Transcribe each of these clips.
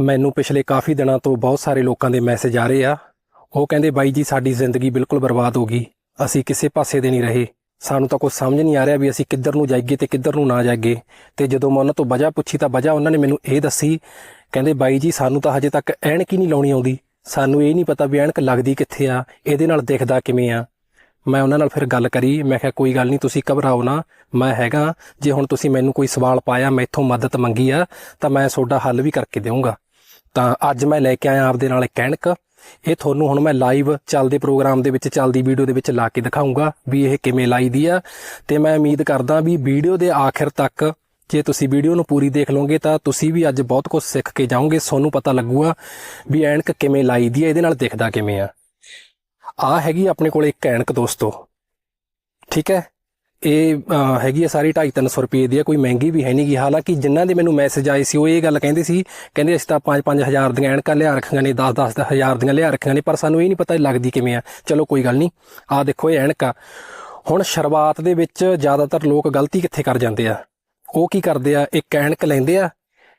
ਮੈਨੂੰ ਪਿਛਲੇ ਕਾਫੀ ਦਿਨਾਂ ਤੋਂ ਬਹੁਤ ਸਾਰੇ ਲੋਕਾਂ ਦੇ ਮੈਸੇਜ ਆ ਰਹੇ ਆ। ਉਹ ਕਹਿੰਦੇ, ਬਾਈ ਜੀ, ਸਾਡੀ ਜ਼ਿੰਦਗੀ ਬਿਲਕੁਲ ਬਰਬਾਦ ਹੋ ਗਈ। ਅਸੀਂ ਕਿਸੇ ਪਾਸੇ ਦੇ ਨਹੀਂ ਰਹੇ। ਸਾਨੂੰ ਤਾਂ ਕੁਝ ਸਮਝ ਨਹੀਂ ਆ ਰਿਹਾ ਵੀ ਅਸੀਂ ਕਿੱਧਰ ਨੂੰ ਜਾਈਏ ਤੇ ਕਿੱਧਰ ਨੂੰ ਨਾ ਜਾਈਏ। ਤੇ ਜਦੋਂ ਮੈਂ ਉਹਨਾਂ ਤੋਂ ਵਜ੍ਹਾ ਪੁੱਛੀ ਤਾਂ ਵਜ੍ਹਾ ਉਹਨਾਂ ਨੇ ਮੈਨੂੰ ਇਹ ਦੱਸੀ, ਕਹਿੰਦੇ, ਬਾਈ ਜੀ, ਸਾਨੂੰ ਤਾਂ ਹਜੇ ਤੱਕ ਐਨਕ ਹੀ ਨਹੀਂ ਲਾਉਣੀ ਆਉਂਦੀ। ਸਾਨੂੰ ਇਹ ਨਹੀਂ ਪਤਾ ਵੀ ਐਨਕ ਲੱਗਦੀ ਕਿੱਥੇ ਆ, ਇਹਦੇ ਨਾਲ ਦਿਖਦਾ ਕਿਵੇਂ ਆ। ਮੈਂ ਉਹਨਾਂ ਨਾਲ ਫਿਰ ਗੱਲ ਕਰੀ। ਮੈਂ ਕਿਹਾ, ਕੋਈ ਗੱਲ ਨਹੀਂ, ਤੁਸੀਂ ਘਬਰਾਓ ਨਾ। ਮੈਂ ਹੈਗਾ। ਜੇ ਹੁਣ ਤੁਸੀਂ ਮੈਨੂੰ ਕੋਈ ਸਵਾਲ ਪਾਇਆ, ਮੈਥੋਂ ਮਦਦ ਮੰਗੀ ਆ, ਤਾਂ ਮੈਂ ਤੁਹਾਡਾ ਹੱਲ ਵੀ ਕਰਕੇ ਦੇਵਾਂਗਾ ਤਾਂ ਅੱਜ ਮੈਂ ਲੈ ਕੇ ਆਇਆ ਆਪਦੇ ਨਾਲ ਇੱਕ ਐਨਕ ਇਹ ਤੁਹਾਨੂੰ ਹੁਣ ਮੈਂ ਲਾਈਵ ਚੱਲਦੇ ਪ੍ਰੋਗਰਾਮ ਦੇ ਵਿੱਚ, ਚੱਲਦੀ ਵੀਡੀਓ ਦੇ ਵਿੱਚ ਲਾ ਕੇ ਦਿਖਾਉਂਗਾ ਵੀ ਇਹ ਕਿਵੇਂ ਲਾਈਦੀ ਆ। ਤੇ ਮੈਂ ਉਮੀਦ ਕਰਦਾ ਵੀ ਵੀਡੀਓ ਦੇ ਆਖਿਰ ਤੱਕ ਜੇ ਤੁਸੀਂ ਵੀਡੀਓ ਨੂੰ ਪੂਰੀ ਦੇਖ ਲਓਗੇ ਤਾਂ ਤੁਸੀਂ ਵੀ ਅੱਜ ਬਹੁਤ ਕੁਝ ਸਿੱਖ ਕੇ ਜਾਓਗੇ। ਤੁਹਾਨੂੰ ਪਤਾ ਲੱਗੂਗਾ ਵੀ ਐਨਕ ਕਿਵੇਂ ਲਾਈਦੀ ਆ, ਇਹਦੇ ਨਾਲ ਦਿਖਦਾ ਕਿਵੇਂ ਆ। ਆ ਹੈਗੀ ਆਪਣੇ ਕੋਲ ਇੱਕ ਐਨਕ ਦੋਸਤੋ। ਠੀਕ ਹੈ? ਇਹ ਹੈਗੀ ਆ ਸਾਰੀ 2.5-300 ਰੁਪਏ ਦੀ ਆ, ਕੋਈ ਮਹਿੰਗੀ ਵੀ ਹੈ ਨਹੀਂ ਗੀ। ਹਾਲਾਂਕਿ ਜਿਨ੍ਹਾਂ ਦੇ ਮੈਨੂੰ ਮੈਸੇਜ ਆਏ ਸੀ, ਉਹ ਇਹ ਗੱਲ ਕਹਿੰਦੇ ਸੀ, ਕਹਿੰਦੇ ਅਸੀਂ ਤਾਂ 5-5 ਹਜ਼ਾਰ ਦੀਆਂ ਐਨਕਾਂ ਲਿਆ ਰੱਖੀਆਂ ਨੇ 10-10 ਹਜ਼ਾਰ ਦੀਆਂ ਲਿਆ ਰੱਖੀਆਂ ਨੇ, ਪਰ ਸਾਨੂੰ ਇਹ ਨਹੀਂ ਪਤਾ ਇਹ ਲੱਗਦੀ ਕਿਵੇਂ ਆ। ਚਲੋ ਕੋਈ ਗੱਲ ਨਹੀਂ ਆ ਦੇਖੋ ਇਹ ਐਨਕ ਆ। ਹੁਣ ਸ਼ੁਰੂਆਤ ਦੇ ਵਿੱਚ ਜ਼ਿਆਦਾਤਰ ਲੋਕ ਗਲਤੀ ਕਿੱਥੇ ਕਰ ਜਾਂਦੇ ਆ? ਉਹ ਕੀ ਕਰਦੇ ਆ? ਇੱਕ ਐਨਕ ਲੈਂਦੇ ਆ,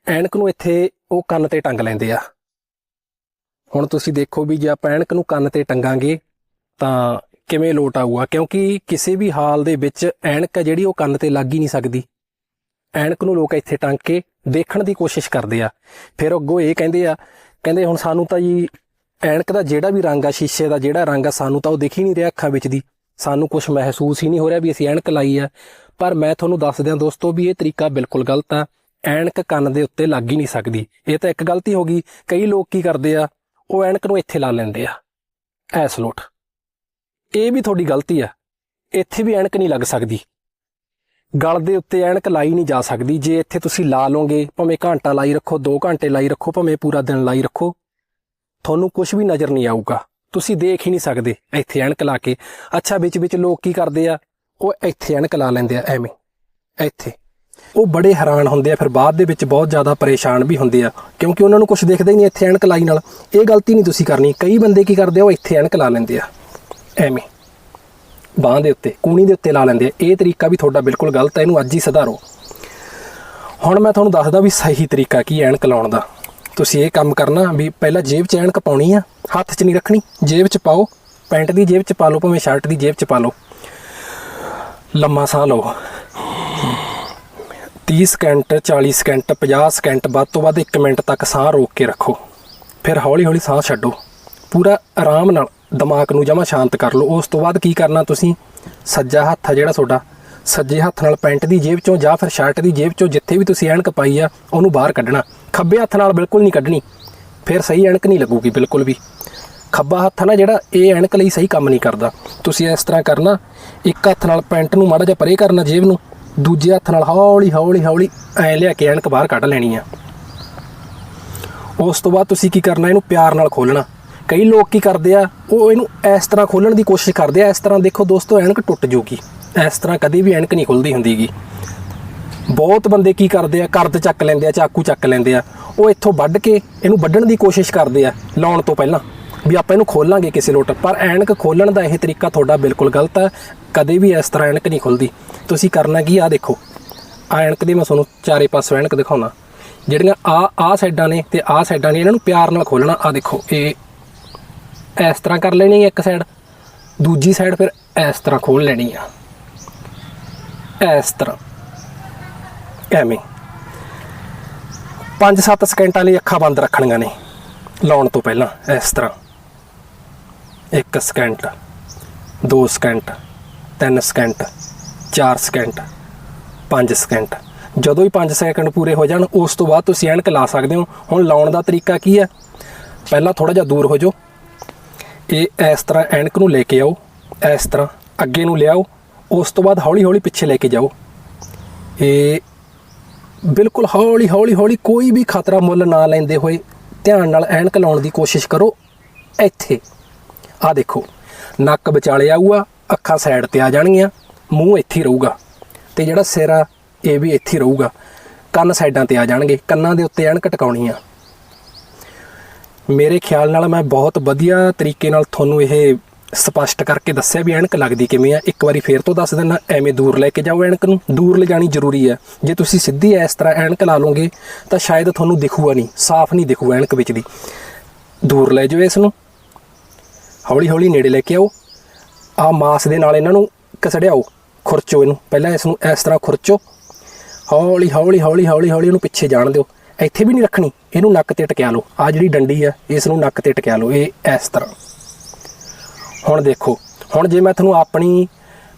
ਐਨਕ ਨੂੰ ਇੱਥੇ ਉਹ ਕੰਨ ਤੇ ਟੰਗ ਲੈਂਦੇ ਆ। ਹੁਣ ਤੁਸੀਂ ਦੇਖੋ ਵੀ ਜੇ ਆਪਾਂ ਐਨਕ ਨੂੰ ਕੰਨ ਤੇ ਟੰਗਾਂਗੇ, ਤਾਂ ਕਿਵੇਂ ਲੋਟ ਆਊਗਾ? ਕਿਉਂਕਿ ਕਿਸੇ ਵੀ ਹਾਲ ਦੇ ਵਿੱਚ ਐਨਕ ਹੈ ਜਿਹੜੀ ਉਹ ਕੰਨ ਤੇ ਲੱਗ ਹੀ ਨਹੀਂ ਸਕਦੀ। ਐਨਕ ਨੂੰ ਲੋਕ ਇੱਥੇ ਟੰਗ ਕੇ ਦੇਖਣ ਦੀ ਕੋਸ਼ਿਸ਼ ਕਰਦੇ ਆ। ਫਿਰ ਅੱਗੋਂ ਇਹ ਕਹਿੰਦੇ ਆ, ਕਹਿੰਦੇ ਹੁਣ ਸਾਨੂੰ ਤਾਂ ਜੀ ਐਨਕ ਦਾ ਜਿਹੜਾ ਵੀ ਰੰਗ ਆ, ਸ਼ੀਸ਼ੇ ਦਾ ਜਿਹੜਾ ਰੰਗ ਆ, ਸਾਨੂੰ ਤਾਂ ਉਹ ਦਿਖ ਹੀ ਨਹੀਂ ਰਿਹਾ ਅੱਖਾਂ ਵਿੱਚ ਦੀ। ਸਾਨੂੰ ਕੁਝ ਮਹਿਸੂਸ ਹੀ ਨਹੀਂ ਹੋ ਰਿਹਾ ਵੀ ਅਸੀਂ ਐਨਕ ਲਾਈ ਆ। ਪਰ ਮੈਂ ਤੁਹਾਨੂੰ ਦੱਸ ਦਿਆਂ ਦੋਸਤੋ ਵੀ ਇਹ ਤਰੀਕਾ ਬਿਲਕੁਲ ਗਲਤ ਆ। ਐਨਕ ਕੰਨ ਦੇ ਉੱਤੇ ਲੱਗ ਹੀ ਨਹੀਂ ਸਕਦੀ। ਇਹ ਤਾਂ ਇੱਕ ਗਲਤੀ ਹੋ ਗਈ। ਕਈ ਲੋਕ ਕੀ ਕਰਦੇ ਆ, ਉਹ ਐਨਕ ਨੂੰ ਇੱਥੇ ਲਾ ਲੈਂਦੇ ਆ। ਐਸ ਲੋਟ। ਇਹ ਵੀ ਤੁਹਾਡੀ ਗਲਤੀ ਆ ਇੱਥੇ ਵੀ ਐਨਕ ਨਹੀਂ ਲੱਗ ਸਕਦੀ। ਗਲ ਦੇ ਉੱਤੇ ਐਨਕ ਲਾਈ ਨਹੀਂ ਜਾ ਸਕਦੀ। ਜੇ ਇੱਥੇ ਤੁਸੀਂ ਲਾ ਲਓਗੇ, ਭਾਵੇਂ ਘੰਟਾ ਲਾਈ ਰੱਖੋ 2 ਘੰਟੇ ਲਾਈ ਰੱਖੋ, ਭਾਵੇਂ ਪੂਰਾ ਦਿਨ ਲਾਈ ਰੱਖੋ, ਤੁਹਾਨੂੰ ਕੁਝ ਵੀ ਨਜ਼ਰ ਨਹੀਂ ਆਊਗਾ। ਤੁਸੀਂ ਦੇਖ ਹੀ ਨਹੀਂ ਸਕਦੇ ਇੱਥੇ ਐਨਕ ਲਾ ਕੇ। ਅੱਛਾ, ਵਿੱਚ ਵਿੱਚ ਲੋਕ ਕੀ ਕਰਦੇ ਆ? ਉਹ ਇੱਥੇ ਐਨਕ ਲਾ ਲੈਂਦੇ ਆ, ਐਵੇਂ। ਇੱਥੇ। ਉਹ ਬੜੇ ਹੈਰਾਨ ਹੁੰਦੇ ਆ, ਫਿਰ ਬਾਅਦ ਦੇ ਵਿੱਚ ਬਹੁਤ ਜ਼ਿਆਦਾ ਪਰੇਸ਼ਾਨ ਵੀ ਹੁੰਦੇ ਆ, ਕਿਉਂਕਿ ਉਹਨਾਂ ਨੂੰ ਕੁਝ ਦਿਖਦਾ ਹੀ ਨਹੀਂ ਇੱਥੇ ਐਨਕ ਲਾਈ ਨਾਲ। ਇਹ ਗਲਤੀ ਨਹੀਂ ਤੁਸੀਂ ਕਰਨੀ। ਕਈ ਬੰਦੇ ਕੀ ਕਰਦੇ ਆ, ਉਹ ਇੱਥੇ ਐਨਕ ਲਾ ਲੈਂਦੇ ਆ। ਐਵੇਂ। ਬਾਹਾਂ ਦੇ ਉੱਤੇ, ਕੂਣੀ ਦੇ ਉੱਤੇ ਲਾ ਲੈਂਦੇ ਆ। ਇਹ ਤਰੀਕਾ ਵੀ ਤੁਹਾਡਾ ਬਿਲਕੁਲ ਗਲਤ ਹੈ ਇਹਨੂੰ ਅੱਜ ਹੀ ਸੁਧਾਰੋ। ਹੁਣ ਮੈਂ ਤੁਹਾਨੂੰ ਦੱਸਦਾ ਵੀ ਸਹੀ ਤਰੀਕਾ ਕੀ ਹੈ ਐਨਕ ਲਾਉਣ ਦਾ। ਤੁਸੀਂ ਇਹ ਕੰਮ ਕਰਨਾ ਵੀ ਪਹਿਲਾਂ ਜੇਬ 'ਚ ਐਨਕ ਪਾਉਣੀ ਆ, ਹੱਥ 'ਚ ਨਹੀਂ ਰੱਖਣੀ, ਜੇਬ 'ਚ ਪਾਓ, ਪੈਂਟ ਦੀ ਜੇਬ 'ਚ ਪਾ ਲਓ, ਭਾਵੇਂ ਸ਼ਰਟ ਦੀ ਜੇਬ 'ਚ ਪਾ ਲਓ। ਲੰਮਾ ਸਾਹ ਲਓ। 30 ਸਕਿੰਟ 40 ਸਕਿੰਟ 50 ਸਕਿੰਟ, ਵੱਧ ਤੋਂ ਵੱਧ 1 ਮਿੰਟ ਤੱਕ ਸਾਹ ਰੋਕ ਕੇ ਰੱਖੋ। ਫਿਰ ਹੌਲੀ ਹੌਲੀ ਸਾਹ ਛੱਡੋ। ਪੂਰਾ ਆਰਾਮ ਨਾਲ ਦਿਮਾਗ ਨੂੰ ਜਮਾ ਸ਼ਾਂਤ ਕਰ ਲਓ। ਉਸ ਤੋਂ ਬਾਅਦ ਕੀ ਕਰਨਾ ਤੁਸੀਂ? ਸੱਜਾ ਹੱਥ ਆ ਜਿਹੜਾ ਤੁਹਾਡਾ। ਸੱਜੇ ਹੱਥ ਨਾਲ ਪੈਂਟ ਦੀ ਜੇਬ ਚੋਂ ਜਾਂ ਫਿਰ ਸ਼ਰਟ ਦੀ ਜੇਬ ਚੋਂ ਜਿੱਥੇ ਵੀ ਤੁਸੀਂ ਐਨਕ ਪਾਈ ਆ, ਉਹਨੂੰ ਬਾਹਰ ਕੱਢਣਾ। ਖੱਬੇ ਹੱਥ ਨਾਲ ਬਿਲਕੁਲ ਨਹੀਂ ਕੱਢਣੀ। ਫਿਰ ਸਹੀ ਐਨਕ ਨਹੀਂ ਲੱਗੂਗੀ ਬਿਲਕੁਲ ਵੀ। ਖੱਬਾ ਹੱਥ ਆ ਨਾ ਜਿਹੜਾ, ਇਹ ਐਨਕ ਲਈ ਸਹੀ ਕੰਮ ਨਹੀਂ ਕਰਦਾ। ਤੁਸੀਂ ਇਸ ਤਰ੍ਹਾਂ ਕਰਨਾ, ਇੱਕ ਹੱਥ ਨਾਲ ਪੈਂਟ ਨੂੰ ਮਾੜਾ ਜਿਹਾ ਪਰੇ ਕਰਨਾ ਜੇਬ ਨੂੰ, ਦੂਜੇ ਹੱਥ ਨਾਲ ਹੌਲੀ ਹੌਲੀ ਹੌਲੀ ਐ ਲਿਆ ਕੇ ਐਨਕ ਬਾਹਰ ਕੱਢ ਲੈਣੀ ਆ। ਉਸ ਤੋਂ ਬਾਅਦ ਤੁਸੀਂ ਕੀ ਕਰਨਾ, ਇਹਨੂੰ ਪਿਆਰ ਨਾਲ ਖੋਲਣਾ ਕਈ ਲੋਕ ਕੀ ਕਰਦੇ ਆ, ਉਹ ਇਹਨੂੰ ਇਸ ਤਰ੍ਹਾਂ ਖੋਲਣ ਦੀ ਕੋਸ਼ਿਸ਼ ਕਰਦੇ ਆ, ਇਸ ਤਰ੍ਹਾਂ ਦੇਖੋ ਦੋਸਤੋ, ਐਨਕ ਟੁੱਟ ਜੂਗੀ ਇਸ ਤਰ੍ਹਾਂ ਕਦੇ ਵੀ ਐਨਕ ਨਹੀਂ ਖੁੱਲਦੀ ਹੁੰਦੀਗੀ। ਬਹੁਤ ਬੰਦੇ ਕੀ ਕਰਦੇ ਆ, ਕਰਦ ਚੱਕ ਲੈਂਦੇ ਆ, ਚਾਕੂ ਚੱਕ ਲੈਂਦੇ ਆ। ਉਹ ਇੱਥੋਂ ਵੱਢ ਕੇ ਇਹਨੂੰ ਵੱਢਣ ਦੀ ਕੋਸ਼ਿਸ਼ ਕਰਦੇ ਆ, ਲਾਉਣ ਤੋਂ ਪਹਿਲਾਂ। ਵੀ ਆਪਾਂ ਇਹਨੂੰ ਖੋਲਾਂਗੇ ਕਿਸੇ ਲੋਟ, ਪਰ ਐਨਕ ਖੋਲਣ ਦਾ ਇਹ ਤਰੀਕਾ ਤੁਹਾਡਾ ਬਿਲਕੁਲ ਗਲਤ ਹੈ ਕਦੇ ਵੀ ਇਸ ਤਰ੍ਹਾਂ ਐਨਕ ਨਹੀਂ ਖੁੱਲਦੀ ਤੁਸੀਂ ਕਰਨਾ ਕੀ ਆ, ਦੇਖੋ। ਆ ਐਨਕ ਦੀ ਮੈਂ ਤੁਹਾਨੂੰ ਚਾਰੇ ਪਾਸੋਂ ਐਨਕ ਦਿਖਾਉਣਾ। ਜਿਹੜੀਆਂ ਆ ਆ ਸਾਈਡਾਂ ਨੇ ਤੇ ਆ ਸਾਈਡਾਂ ਨੇ, ਇਹਨਾਂ ਨੂੰ ਪਿਆਰ ਨਾਲ ਖੋਲਣਾ ਆ ਦੇਖੋ, ਇਹ ਇਸ ਤਰ੍ਹਾਂ ਕਰ ਲੈਣੀ ਹੈ ਇੱਕ ਸਾਈਡ ਦੂਜੀ ਸਾਈਡ ਫਿਰ ਇਸ ਤਰ੍ਹਾਂ ਖੋਲ ਲੈਣੀ ਆ। ਇਸ ਤਰ੍ਹਾਂ। ਐਵੇਂ। 5-7 ਸਕਿੰਟਾਂ ਲਈ ਅੱਖਾਂ ਬੰਦ ਰੱਖਣੀਆਂ ਨੇ, ਲਾਉਣ ਤੋਂ ਪਹਿਲਾਂ ਇਸ ਤਰ੍ਹਾਂ। 1 second 2 second 3 second 4 second 5 second ਜਦੋਂ ਹੀ 5 ਸਕਿੰਟ ਪੂਰੇ ਹੋ ਜਾਣ, ਉਸ ਤੋਂ ਬਾਅਦ ਤੁਸੀਂ ਐਨਕ ਲਾ ਸਕਦੇ ਹੋ। ਹੁਣ ਲਾਉਣ ਦਾ ਤਰੀਕਾ ਕੀ ਹੈ? ਪਹਿਲਾਂ ਥੋੜਾ ਜਿਹਾ ਦੂਰ ਹੋ ਜਾਓ। ਇਹ ਇਸ ਤਰ੍ਹਾਂ ਐਨਕ ਨੂੰ ਲੈ ਕੇ ਆਓ, ਇਸ ਤਰ੍ਹਾਂ ਅੱਗੇ ਨੂੰ ਲਿਆਓ, ਉਸ ਤੋਂ ਬਾਅਦ ਹੌਲੀ ਹੌਲੀ ਪਿੱਛੇ ਲੈ ਕੇ ਜਾਓ। ਇਹ ਬਿਲਕੁਲ ਹੌਲੀ ਹੌਲੀ ਹੌਲੀ ਕੋਈ ਵੀ ਖਤਰਾ ਮੁੱਲ ਨਾ ਲੈਂਦੇ ਹੋਏ ਧਿਆਨ ਨਾਲ ਐਨਕ ਲਾਉਣ ਦੀ ਕੋਸ਼ਿਸ਼ ਕਰੋ। ਇੱਥੇ ਆ ਦੇਖੋ, ਨੱਕ ਵਿਚਾਲੇ ਆਊਗਾ, ਅੱਖਾਂ ਸਾਈਡ ਤੇ ਆ ਜਾਣਗੀਆਂ, ਮੂੰਹ ਇੱਥੇ ਰਹੂਗਾ ਤੇ ਜਿਹੜਾ ਸਿਰ ਆ ਇਹ ਵੀ ਇੱਥੇ ਰਹੂਗਾ। ਕੰਨ ਸਾਈਡਾਂ ਤੇ ਆ ਜਾਣਗੇ, ਕੰਨਾਂ ਦੇ ਉੱਤੇ ਐਨਕ ਟਿਕਾਉਣੀ ਆ। ਮੇਰੇ ਖਿਆਲ ਨਾਲ ਮੈਂ ਬਹੁਤ ਵਧੀਆ ਤਰੀਕੇ ਨਾਲ ਤੁਹਾਨੂੰ ਇਹ ਸਪਸ਼ਟ ਕਰਕੇ ਦੱਸਿਆ ਵੀ ਐਨਕ ਲੱਗਦੀ ਕਿਵੇਂ ਆ। ਇੱਕ ਵਾਰੀ ਫੇਰ ਤੋਂ ਦੱਸ ਦਿੰਦਾ, ਐਵੇਂ ਦੂਰ ਲੈ ਕੇ ਜਾਓ ਐਨਕ ਨੂੰ। ਦੂਰ ਲਿਜਾਣੀ ਜ਼ਰੂਰੀ ਹੈ ਜੇ ਤੁਸੀਂ ਸਿੱਧੀ ਇਸ ਤਰ੍ਹਾਂ ਐਨਕ ਲਾ ਲਓਗੇ, ਤਾਂ ਸ਼ਾਇਦ ਤੁਹਾਨੂੰ ਦਿਖੂਗਾ ਨਹੀਂ। ਸਾਫ਼ ਨਹੀਂ ਦਿਖੂ ਐਨਕ ਵਿੱਚ ਦੀ। ਦੂਰ ਲੈ ਜਾਓ ਇਸ ਨੂੰ। ਹੌਲੀ ਹੌਲੀ ਨੇੜੇ ਲੈ ਕੇ ਆਓ। ਆ ਮਾਸ ਦੇ ਨਾਲ ਇਹਨਾਂ ਨੂੰ ਕਸੜਿਆਓ ਖੁਰਚੋ ਇਹਨੂੰ। ਪਹਿਲਾਂ ਇਸ ਨੂੰ ਇਸ ਤਰ੍ਹਾਂ ਖੁਰਚੋ। ਹੌਲੀ ਹੌਲੀ ਹੌਲੀ ਹੌਲੀ ਹੌਲੀ ਇਹਨੂੰ ਪਿੱਛੇ ਜਾਣ ਦਿਓ। ਇੱਥੇ ਵੀ ਨਹੀਂ ਰੱਖਣੀ, ਇਹਨੂੰ ਨੱਕ ਤੇ ਟਕਿਆ ਲਓ। ਆ ਜਿਹੜੀ ਡੰਡੀ ਆ ਇਸ ਨੂੰ ਨੱਕ ਤੇ ਟਕਿਆ ਲਓ, ਇਹ ਇਸ ਤਰ੍ਹਾਂ। ਹੁਣ ਦੇਖੋ, ਹੁਣ ਜੇ ਮੈਂ ਤੁਹਾਨੂੰ ਆਪਣੀ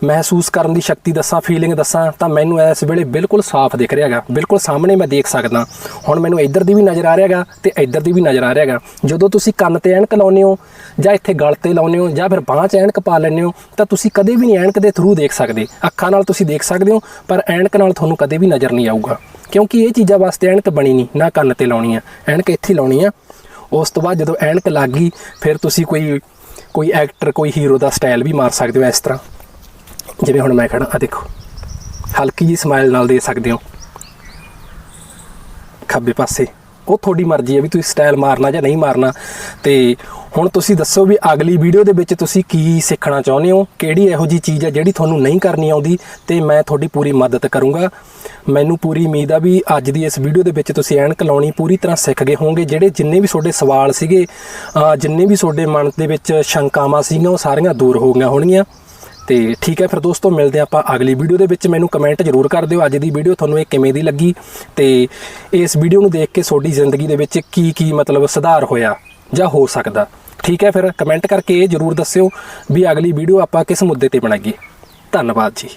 ਮਹਿਸੂਸ ਕਰਨ ਦੀ ਸ਼ਕਤੀ ਦੱਸਾਂ ਫੀਲਿੰਗ ਦੱਸਾਂ, ਤਾਂ ਮੈਨੂੰ ਇਸ ਵੇਲੇ ਬਿਲਕੁਲ ਸਾਫ਼ ਦਿਖ ਰਿਹਾ ਰਿਹਾਗਾ ਬਿਲਕੁਲ ਸਾਹਮਣੇ ਮੈਂ ਦੇਖ ਸਕਦਾ। ਹੁਣ ਮੈਨੂੰ ਇੱਧਰ ਦੀ ਵੀ ਨਜ਼ਰ ਆ ਰਿਹਾ ਹੈਗਾ ਤੇ ਇੱਧਰ ਦੀ ਵੀ ਨਜ਼ਰ ਆ ਰਿਹਾ ਰਿਹਾਗਾ ਜਦੋਂ ਤੁਸੀਂ ਕੰਨ ਤੇ ਐਨਕ ਲਾਉਂਦੇ ਹੋ, ਜਾਂ ਇੱਥੇ ਗਲ ਤੇ ਲਾਉਂਦੇ ਹੋ, ਜਾਂ ਫਿਰ ਬਾਂਹ 'ਚ ਐਨਕ ਪਾ ਲੈਂਦੇ ਹੋ, ਤਾਂ ਤੁਸੀਂ ਕਦੇ ਵੀ ਨਹੀਂ ਐਨਕ ਦੇ ਥਰੂ ਦੇਖ ਸਕਦੇ। ਅੱਖਾਂ ਨਾਲ ਤੁਸੀਂ ਦੇਖ ਸਕਦੇ ਹੋ, ਪਰ ਐਨਕ ਨਾਲ ਤੁਹਾਨੂੰ ਕਦੇ ਵੀ ਨਜ਼ਰ ਨਹੀਂ ਆਊਗਾ। ਕਿਉਂਕਿ ਇਹ ਚੀਜ਼ਾਂ ਵਾਸਤੇ ਐਨਕ ਬਣੀ ਨਹੀਂ, ਨਾ ਕੰਨ ਤੇ ਲਾਉਣੀ ਆ, ਐਨਕ ਇੱਥੇ ਲਾਉਣੀ ਆ। ਉਸ ਤੋਂ ਬਾਅਦ ਜਦੋਂ ਐਨਕ ਲੱਗ ਗਈ, ਫਿਰ ਤੁਸੀਂ ਕੋਈ ਕੋਈ ਐਕਟਰ ਕੋਈ ਹੀਰੋ ਦਾ ਸਟਾਈਲ ਵੀ ਮਾਰ ਸਕਦੇ ਹੋ ਇਸ ਤਰ੍ਹਾਂ। ਜਿਵੇਂ ਹੁਣ ਮੈਂ ਖੜਾ ਆ ਦੇਖੋ। ਹਲਕੀ ਜੀ ਸਮਾਈਲ ਨਾਲ ਦੇ ਸਕਦੇ ਹੋ। ਖੱਬੇ ਪਾਸੇ। ਉਹ ਤੁਹਾਡੀ ਮਰਜ਼ੀ ਹੈ ਵੀ ਤੁਸੀਂ ਸਟਾਈਲ ਮਾਰਨਾ ਜਾਂ ਨਹੀਂ ਮਾਰਨਾ। ਤੇ ਹੁਣ ਤੁਸੀਂ ਦੱਸੋ ਵੀ ਅਗਲੀ ਵੀਡੀਓ ਦੇ ਵਿੱਚ ਤੁਸੀਂ ਕੀ ਸਿੱਖਣਾ ਚਾਹੁੰਦੇ ਹੋ? ਕਿਹੜੀ ਇਹੋ ਜੀ ਚੀਜ਼ ਹੈ ਜਿਹੜੀ ਤੁਹਾਨੂੰ ਨਹੀਂ ਕਰਨੀ ਆਉਂਦੀ? ਤੇ ਮੈਂ ਤੁਹਾਡੀ ਪੂਰੀ ਮਦਦ ਕਰੂੰਗਾ। ਮੈਨੂੰ ਪੂਰੀ ਉਮੀਦ ਆ ਵੀ ਅੱਜ ਦੀ ਇਸ ਵੀਡੀਓ ਦੇ ਵਿੱਚ ਤੁਸੀਂ ਐਨਕ ਲਾਉਣੀ ਪੂਰੀ ਤਰ੍ਹਾਂ ਸਿੱਖ ਗਏ ਹੋਵੋਗੇ। ਜਿਹੜੇ ਜਿੰਨੇ ਵੀ ਤੁਹਾਡੇ ਸਵਾਲ ਸੀਗੇ ਜਿੰਨੇ ਵੀ ਤੁਹਾਡੇ ਮਨ ਦੇ ਵਿੱਚ ਸ਼ੰਕਾਵਾਂ ਸੀਗੀਆਂ, ਉਹ ਸਾਰੀਆਂ ਦੂਰ ਹੋ ਗਈਆਂ ਹੋਣਗੀਆਂ। ਤੇ ਠੀਕ ਹੈ, ਫਿਰ ਦੋਸਤੋ, ਮਿਲਦੇ ਹਾਂ ਆਪਾਂ ਅਗਲੀ ਵੀਡੀਓ ਦੇ ਵਿੱਚ। ਮੈਨੂੰ ਕਮੈਂਟ ਜ਼ਰੂਰ ਕਰ ਦਿਓ ਅੱਜ ਦੀ ਵੀਡੀਓ ਤੁਹਾਨੂੰ ਇਹ ਕਿਵੇਂ ਦੀ ਲੱਗੀ ਤੇ ਇਸ ਵੀਡੀਓ ਨੂੰ ਦੇਖ ਕੇ ਤੁਹਾਡੀ ਜ਼ਿੰਦਗੀ ਦੇ ਵਿੱਚ ਕੀ ਕੀ ਮਤਲਬ ਸੁਧਾਰ ਹੋਇਆ ਜਾਂ ਹੋ ਸਕਦਾ। ਠੀਕ ਹੈ, ਫਿਰ ਕਮੈਂਟ ਕਰਕੇ ਇਹ ਜ਼ਰੂਰ ਦੱਸਿਓ ਵੀ ਅਗਲੀ ਵੀਡੀਓ ਆਪਾਂ ਕਿਸ ਮੁੱਦੇ ਤੇ ਬਣਾਈਏ। ਧੰਨਵਾਦ ਜੀ।